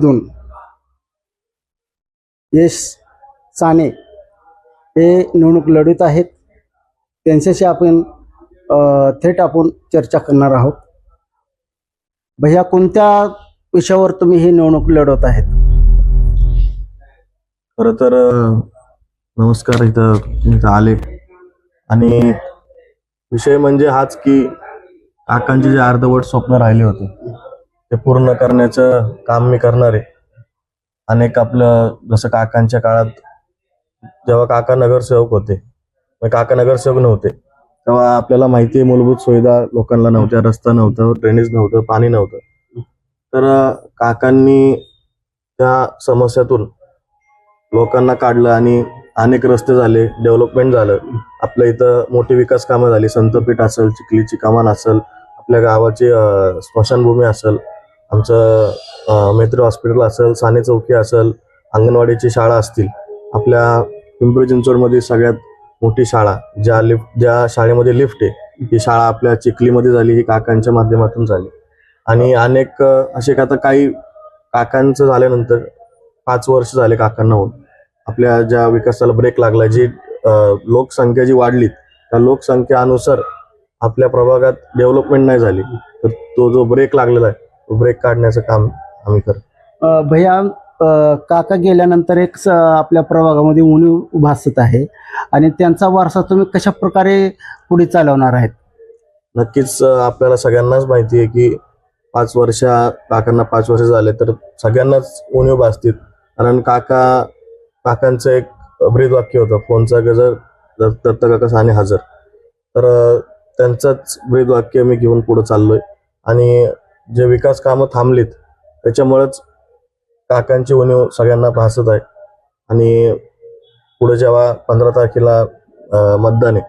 दोन. यश साने हे निवडणूक लढवित आहेत. त्यांच्याशी आपण थेट आपण चर्चा करणार आहोत. भैया कोणत्या विषयावर तुम्ही ही निवडणूक लढवत आहेत? खर तर नमस्कार इथं इथं आले. आणि विषय म्हणजे हाच की काकांचे जे अर्धवट स्वप्न राहिले होते. ते पूर्ण करण्याचं काम मी करणार आहे. अनेक आपलं जसं काकांच्या काळात जेव्हा काका नगरसेवक होते मग काका नगरसेवक नव्हते. तेव्हा आपल्याला माहिती आहे मूलभूत सुविधा लोकांना नव्हत्या रस्ता नव्हतं ड्रेनेज नव्हतं पाणी नव्हतं. तर काकांनी त्या समस्यातून लोकांना काढलं आणि अनेक रस्ते झाले डेव्हलपमेंट झालं. आपल्या इथं मोठी विकास कामं झाली संतपीठ असेल चिखलीची कमान असेल आपल्या गावाची स्मशानभूमी असेल. आमचं मैत्री हॉस्पिटल असेल साने चौकी असेल अंगणवाडीची शाळा असतील आपल्या पिंपरी चिंचवडमध्ये सगळ्यात मोठी शाळा ज्या लिफ्ट ज्या शाळेमध्ये लिफ्ट आहे ही शाळा आपल्या चिखलीमध्ये झाली ही काकांच्या माध्यमातून झाली. आणि अनेक असे आता काही काकांचं झाल्यानंतर पाच वर्ष झाले काकांना होऊन आपल्या ज्या विकासाला ब्रेक लागला जी लोकसंख्या जी वाढली त्या लोकसंख्येनुसार आपल्या प्रभागात डेव्हलपमेंट नाही झाली तर तो जो ब्रेक लागलेला आहे ब्रेक काढण्याचं काम आम्ही करतो. अ, भैया अ, काका गेल्यानंतर एक स- आपल्या प्रभागामध्ये उणीव भासत आहे आणि त्यांचा वारसा तुम्ही कशा प्रकारे पुढे चालवणार आहेत? नक्कीच अं, आपल्याला सगळ्यांनाच माहिती आहे की पाच वर्षा काकांना पाच वर्ष झाले तर सगळ्यांनाच उणीव भासतील कारण काका काकांचं एक ब्रीद वाक्य होतं फोनचा गजर दत्त दत्त काका साने हजर. तर अं, त्यांचंच ब्रीद वाक्य मी घेऊन पुढे चाललोय. आणि जे विकास कामं थांबलीत त्याच्यामुळेच काकांची उणीव सगळ्यांना भासत आहे. आणि पुढे जेव्हा पंधरा तारखेला मतदान आहे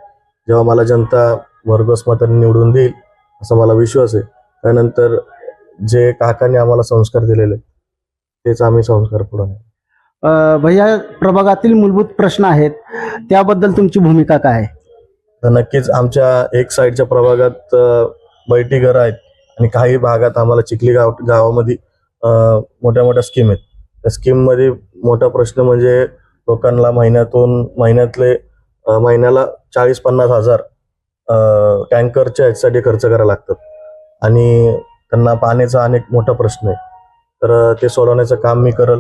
जेव्हा मला जनता भरघोस मतांनी निवडून देईल असा मला विश्वास आहे. त्यानंतर जे काकांनी आम्हाला संस्कार दिलेले तेच आम्ही संस्कार पुढे भैया प्रभागातील मूलभूत प्रश्न आहेत. त्याबद्दल तुमची भूमिका काय आहे? तर नक्कीच आमच्या एक साईडच्या प्रभागात बैठी घरं आहेत. आणि काही भागात आम्हाला चिखली गाव गावामध्ये मोठ्या मोठ्या स्कीम आहेत. त्या स्कीममध्ये मोठा प्रश्न म्हणजे लोकांना महिन्यातून महिन्यातले महिन्याला चाळीस पन्नास हजार टँकरच्या याच्यासाठी खर्च करायला लागतात. आणि त्यांना पाण्याचा अनेक मोठा प्रश्न आहे. तर ते सोडवण्याचं काम मी करल.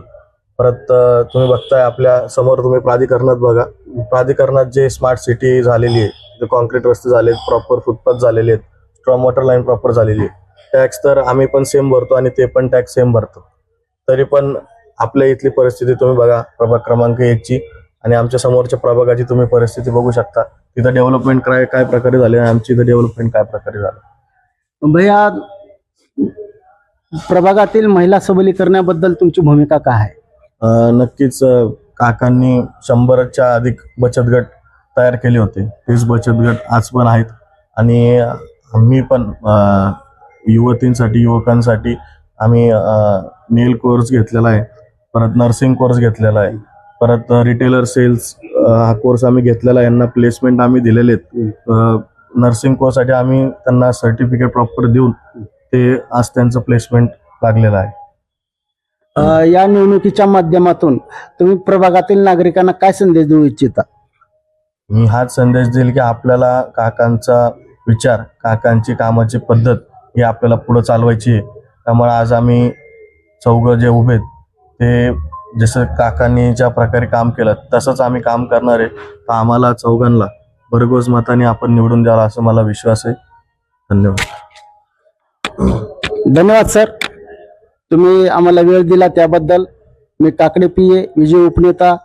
परत तुम्ही बघताय आपल्यासमोर तुम्ही प्राधिकरणात बघा. प्राधिकरणात जे स्मार्ट सिटी झालेली आहे जे कॉन्क्रीट रस्ते झाले प्रॉपर फुटपाथ झालेले आहेत स्ट्रॉंग वॉटर लाईन प्रॉपर झालेली आहे. टॅक्स तर आम्ही पण सेम भरतो आणि ते पण टॅक्स सेम भरतो. तरी पण आपल्या इथली परिस्थिती तुम्ही बघा प्रभाग क्रमांक एकची आणि आमच्या समोरच्या प्रभागाची तुम्ही परिस्थिती बघू शकता. तिथं डेव्हलपमेंट काय काय प्रकारे झाले आणि आमची इथं डेव्हलपमेंट काय प्रकारे झालं. भैया प्रभागातील महिला सबलीकरणाबद्दल तुमची भूमिका काय आहे? नक्कीच काकांनी शंभरच्या अधिक बचत गट तयार केले होते. तेच बचत गट आज पण आहेत. आणि आम्ही पण युवतींसाठी युवकांसाठी आम्ही नेल कोर्स घेतलेला आहे परत नर्सिंग कोर्स घेतलेला आहे परत रिटेलर सेल्स हा कोर्स आम्ही घेतलेला आहे यांना प्लेसमेंट आम्ही दिलेले आहेत. नर्सिंग कोर्ससाठी आम्ही त्यांना सर्टिफिकेट प्रॉपर देऊन ते आज त्यांचं प्लेसमेंट लागलेलं आहे. या निवडणुकीच्या माध्यमातून तुम्ही प्रभागातील नागरिकांना काय संदेश देऊ इच्छिता? मी हाच संदेश देईल की आपल्याला काकांचा विचार काकांची कामाची पद्धत ही आपल्याला पुढं चालवायची आहे. त्यामुळे आज आम्ही चौघं जे उभे आहेत, ते जसं काकांनी ज्या प्रकारे काम केलं तसंच आम्ही काम करणार आहे. तर आम्हाला चौघांना भरघोस मताने आपण निवडून द्यावा असं मला विश्वास आहे. धन्यवाद. धन्यवाद सर. तुम्ही आम्हाला वेळ दिला त्याबद्दल. मी काकडे पी ए विजय उपनेता